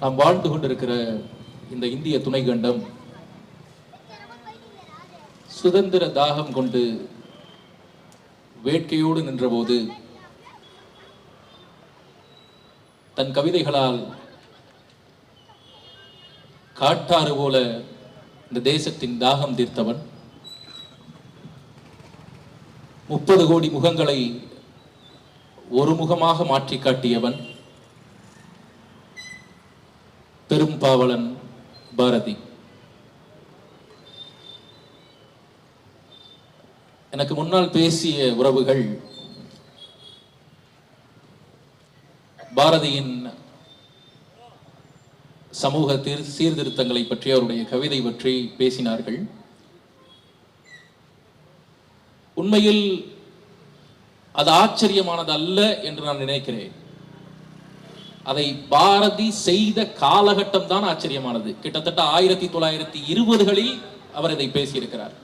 நாம் வாழ்ந்து கொண்டிருக்கிற இந்த இந்திய துணை கண்டம் சுதந்திர தாகம் கொண்டு வேட்கையோடு நின்றபோது தன் கவிதைகளால் காட்டாறு போல இந்த தேசத்தின் தாகம் தீர்த்தவன். முப்பது கோடி முகங்களை ஒரு முகமாக மாற்றி காட்டியவன். பெரும் பாவலன் பாரதி. எனக்கு முன்னால் பேசிய உறவுகள் பாரதியின் சமூக சீர்திருத்தங்களை பற்றி அவருடைய கவிதை பற்றி பேசினார்கள். உண்மையில் அது ஆச்சரியமானது அல்ல என்று நான் நினைக்கிறேன். அதை பாரதி செய்த காலகட்டம் தான் ஆச்சரியமானது. கிட்டத்தட்ட ஆயிரத்தி தொள்ளாயிரத்தி இருபதுகளில் அவர் இதை பேசியிருக்கிறார்.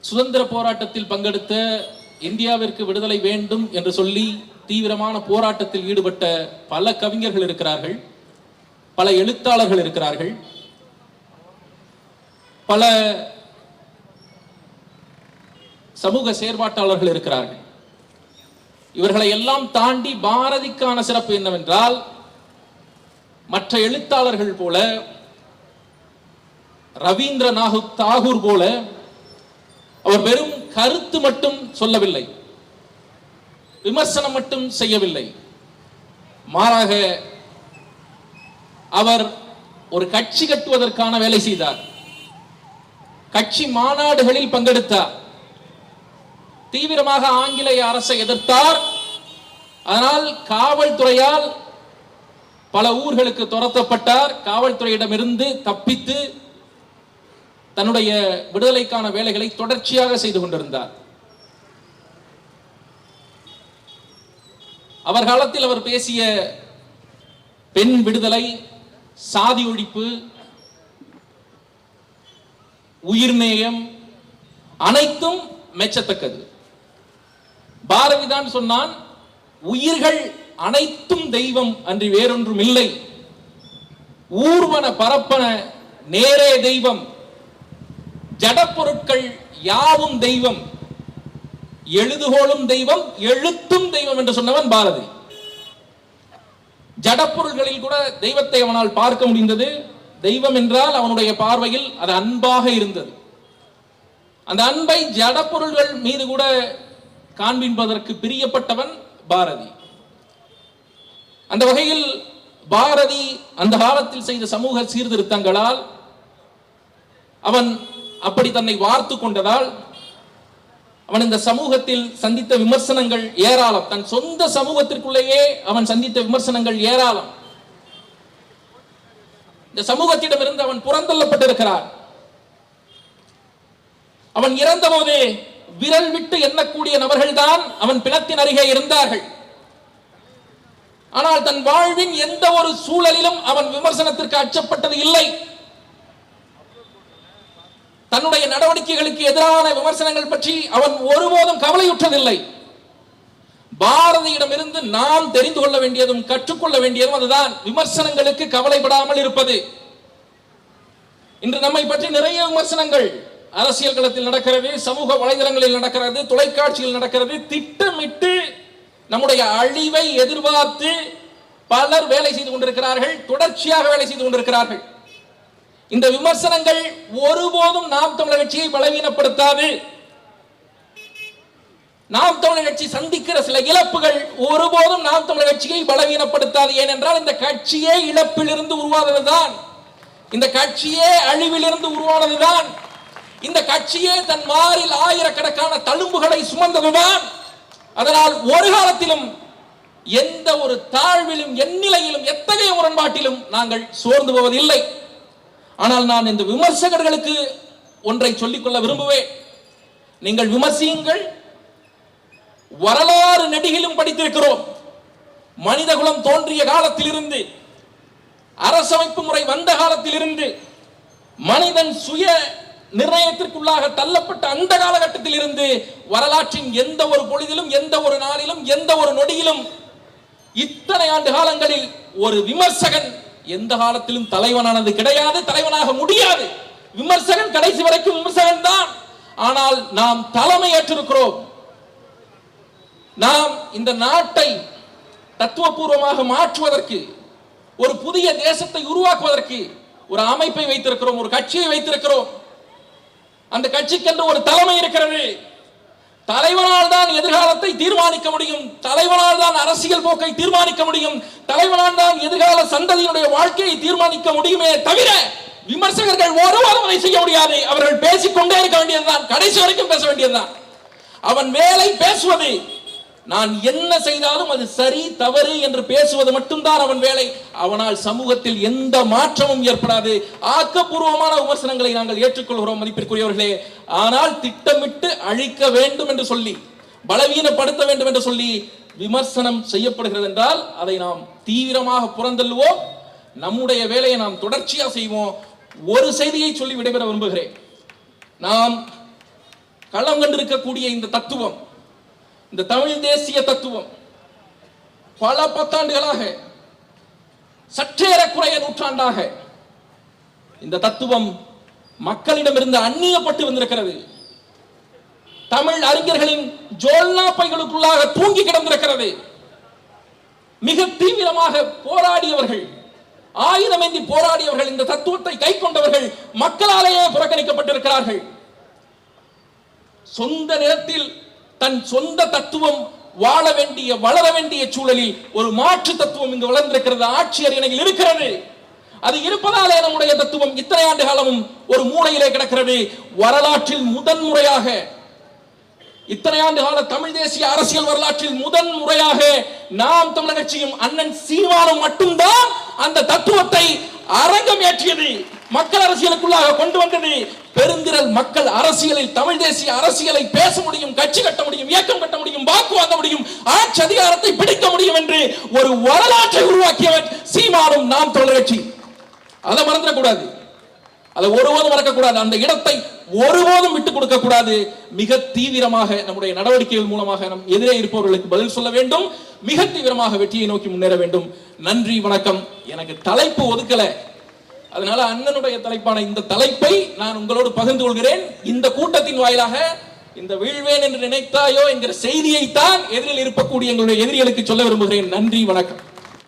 சுதந்திர போராட்டத்தில் பங்கெடுத்த இந்தியாவிற்கு விடுதலை வேண்டும் என்று சொல்லி தீவிரமான போராட்டத்தில் ஈடுபட்ட பல கவிஞர்கள் இருக்கிறார்கள். பல எழுத்தாளர்கள் இருக்கிறார்கள். பல சமூக செயற்பாட்டாளர்கள் இருக்கிறார்கள். இவர்களை எல்லாம் தாண்டி பாரதிக்கான சிறப்பு என்னவென்றால் மற்ற எழுத்தாளர்கள் போல ரவீந்திரநாத் தாகூர் போல அவர் வெறும் கருத்து மட்டும் சொல்லவில்லை விமர்சனம் மட்டும் செய்யவில்லை. மாறாக அவர் ஒரு கட்சி கட்டுவதற்கான வேலை செய்தார். கட்சி மாநாடுகளில் பங்கெடுத்தார். தீவிரமாக ஆங்கிலேய அரசை எதிர்த்தார். அதனால் காவல்துறையால் பல ஊர்களுக்கு துரத்தப்பட்டார். காவல்துறையிடமிருந்து தப்பித்து தன்னுடைய விடுதலைக்கான வேலைகளை தொடர்ச்சியாக செய்து கொண்டிருந்தார். அவர் காலத்தில் அவர் பேசிய பெண் விடுதலை சாதி ஒழிப்பு உயிர்நேயம் அனைத்தும் மெச்சத்தக்கது. பாரதிதான் சொன்னான் உயிர்கள் அனைத்தும் தெய்வம் அன்றி வேறொன்றும் இல்லை. ஊர்வன பரப்பன நேரே தெய்வம். ஜடப்பொருட்கள் யாவும் தெய்வம். எழுதுகோளும் தெய்வம் எழுத்தும் தெய்வம் என்று சொன்னவன் பாரதி. ஜடப்பொருள்களில் கூட தெய்வத்தை அவனால் பார்க்க முடிந்தது. தெய்வம் என்றால் அவனுடைய பார்வையில் அது அன்பாக இருந்தது. அந்த அன்பை ஜடப்பொருள்கள் மீது கூட காண்பிப்பதற்கு பிரியப்பட்டவன் பாரதி. அந்த வகையில் பாரதி அந்த காலத்தில் செய்த சமூக சீர்திருத்தங்களால் அவன் அப்படி தன்னை வார்த்து கொண்டதால் அவன் இந்த சமூகத்தில் சந்தித்த விமர்சனங்கள் ஏராளம். தன் சொந்த சமூகத்திற்குள்ளேயே அவன் சந்தித்த விமர்சனங்கள் ஏராளம். இந்த சமூகத்திடமிருந்து அவன் புறந்தள்ளப்பட்டிருக்கிறான். அவன் இறந்த போதே விரல் விட்டு எண்ணக்கூடிய நபர்கள்தான் அவன் பிணத்தின் அருகே இருந்தார்கள். ஆனால் தன் வாழ்வின் எந்த ஒரு சூழலிலும் அவன் விமர்சனத்திற்கு அச்சப்பட்டது இல்லை. தன்னுடைய நடவடிக்கைகளுக்கு எதிரான விமர்சனங்கள் பற்றி அவன் ஒருபோதும் கவலையுற்றதில்லை. பாரதியிடமிருந்து நாம் தெரிந்து கொள்ள வேண்டியதும் கற்றுக்கொள்ள வேண்டியதும் அதுதான். விமர்சனங்களுக்கு கவலைப்படாமல் இருப்பது. இன்று நம்மை பற்றி நிறைய விமர்சனங்கள். அரசியல் களத்தில் நடக்கிறது சமூக வலைதளங்களில் நடக்கிறது தொலைக்காட்சியில் நடக்கிறது திட்டமிட்டு நம்முடைய அழிவை எதிர்பார்த்து பலர் வேலை செய்து கொண்டிருக்கிறார்கள் தொடர்ச்சியாக வேலை செய்து கொண்டிருக்கிறார்கள். இந்த விமர்சனங்கள் ஒருபோதும் நாம் தமிழர் கட்சியை பலவீனப்படுத்தாது. நாம் தமிழர் கட்சி சந்திக்கிற சில இழப்புகள் ஒருபோதும் நாம் தமிழர் கட்சியை பலவீனப்படுத்தாது. ஏனென்றால் இந்த கட்சியே இழப்பிலிருந்து உருவானதுதான். இந்த கட்சியே அழிவிலிருந்து உருவானதுதான். கட்சியே தன் மாறில் ஆயிரக்கணக்கான தழும்புகளை சுமந்ததுதான். அதனால் ஒரு காலத்திலும் எந்த ஒரு தாழ்விலும் எந்நிலையிலும் எத்தகைய முரண்பாட்டிலும் நாங்கள் சோர்ந்து போவதில்லை. ஆனால் நான் இந்த விமர்சகர்களுக்கு ஒன்றை சொல்லிக்கொள்ள விரும்புவேன். நீங்கள் விமர்சியுங்கள். வரலாறு நெடுகிலும் படித்திருக்கிறோம். மனிதகுலம் தோன்றிய காலத்திலிருந்து அரசமைப்பு முறை வந்த காலத்திலிருந்து மனிதன் சுய நிர்ணயத்திற்குள்ளாக தள்ளப்பட்ட அந்த காலகட்டத்தில் இருந்து வரலாற்றின் எந்த ஒரு பொழுதிலும் எந்த ஒரு நாளிலும் எந்த ஒரு நொடியிலும் இத்தனை ஆண்டு காலங்களில் ஒரு விமர்சகன் எந்த காலத்திலும் தலைவனானது கிடையாது தலைவனாக முடியாது. விமர்சகன் கடைசி வரைக்கும் விமர்சகன் தான். ஆனால் நாம் தலைமை ஏற்றிருக்கிறோம். நாம் இந்த நாட்டை தத்துவபூர்வமாக மாற்றுவதற்கு ஒரு புதிய தேசத்தை உருவாக்குவதற்கு ஒரு அமைப்பை வைத்திருக்கிறோம் ஒரு கட்சியை வைத்திருக்கிறோம். அந்த கட்சிக்கென்று ஒரு தலைமை இருக்கிறது. தலைவனால் தான் எதிர்காலத்தை தீர்மானிக்க முடியும். தலைவனால் தான் அரசியல் போக்கை தீர்மானிக்க முடியும். தலைவனால் தான் எதிர்கால சந்ததியினுடைய வாழ்க்கையை தீர்மானிக்க முடியுமே தவிர விமர்சகர்கள் ஒருவரும் அதை செய்ய முடியாது. அவர்கள் பேசிக்கொண்டே இருக்க வேண்டியதுதான். கடைசி வரைக்கும் பேச வேண்டியதுதான். அவன் வேலை பேசுவது நான் என்ன செய்தாலும் அது சரி தவறு என்று பேசுவது மட்டும்தான் அவன் வேலை. அவனால் சமூகத்தில் எந்த மாற்றமும் ஏற்படாது. ஆக்கப்பூர்வமான விமர்சனங்களை நாங்கள் ஏற்றுக்கொள்கிறோம் மதிப்பிற்குரியவர்களே. ஆனால் திட்டமிட்டு அழிக்க வேண்டும் என்று சொல்லி பலவீனப்படுத்த வேண்டும் என்று சொல்லி விமர்சனம் செய்யப்படுகிறது என்றால் அதை நாம் தீவிரமாக புறந்தள்ளுவோம். நம்முடைய வேலையை நாம் தொடர்ச்சியாக செய்வோம். ஒரு செய்தியை சொல்லி விடைபெற விரும்புகிறேன். நாம் களம் கண்டிருக்கக்கூடிய இந்த தத்துவம் இந்த தமிழ் தேசிய தத்துவம் பல பத்தாண்டுகளாக சற்றேறக்குறைய நூற்றாண்டாக இந்த தத்துவம் மக்களிடமிருந்து அந்நியப்பட்டு வந்திருக்கிறது. தமிழ் அறிஞர்களின் ஜோல்னா பைகளுக்குள்ளாக தூங்கி கிடந்திருக்கிறது. மிக தீவிரமாக போராடியவர்கள் ஆயுதமேந்தி போராடியவர்கள் இந்த தத்துவத்தை கை கொண்டவர்கள் மக்களாலேயே புறக்கணிக்கப்பட்டிருக்கிறார்கள். சொந்த நேரத்தில் தன் சொந்த தத்துவம் வாழ வேண்டிய வளர வேண்டிய சூழலில் ஒரு மாற்று தத்துவம் இங்கு வளர்ந்திருக்கிறது. ஆட்சி அரியணையில் இருக்கிறது. அது இருப்பதாலே நம்முடைய தத்துவம் இத்தனை ஆண்டு காலமும் ஒரு மூளையிலே கிடக்கிறது. வரலாற்றில் முதன்முறையாக இத்தனை ஆண்டு கால தமிழ் தேசிய அரசியல் வரலாற்றில் முதன் முறையாக நாம் தமிழர் கட்சியும் அண்ணன் சீமானும் மட்டும்தான் அந்த தத்துவத்தை அரங்கம் ஏற்றியது மக்கள் அரசியலுக்குள்ளாக கொண்டு வந்தது. பெருந்திரல் மக்கள் அரசியலில் தமிழ் தேசிய அரசியலை பேச முடியும் கட்சி கட்ட முடியும் இயக்கம் கட்ட முடியும் வாக்கு வாங்க முடியும் ஆட்சி அதிகாரத்தை பிடிக்க முடியும் என்று ஒரு வரலாற்றை உருவாக்கியவர் சீமானும் நாம் தமிழர் அதை மறந்துடக்கூடாது. அதை ஒருபோதும் மறக்கக்கூடாது. அந்த இடத்தை ஒருபோதும் விட்டுக் கொடுக்க கூடாது மிக தீவிரமாக நம்முடைய நடவடிக்கைகள் மூலமாக நம் எதிரே இருப்பவர்களுக்கு பதில் சொல்ல வேண்டும். மிக தீவிரமாக வெற்றியை நோக்கி முன்னேற வேண்டும். நன்றி வணக்கம். எனக்கு தலைப்பு ஒதுக்கலை. அதனால அண்ணனுடைய தலைப்பான இந்த தலைப்பை நான் உங்களோடு பகிர்ந்து கொள்கிறேன். இந்த கூட்டத்தின் வாயிலாக இந்த வீழ்வேன் என்று நினைத்தாயோ என்கிற செய்தியை தான் எதிரில் இருக்கக்கூடிய எங்களுடைய எதிரிகளுக்கு சொல்ல விரும்புகிறேன். நன்றி வணக்கம்.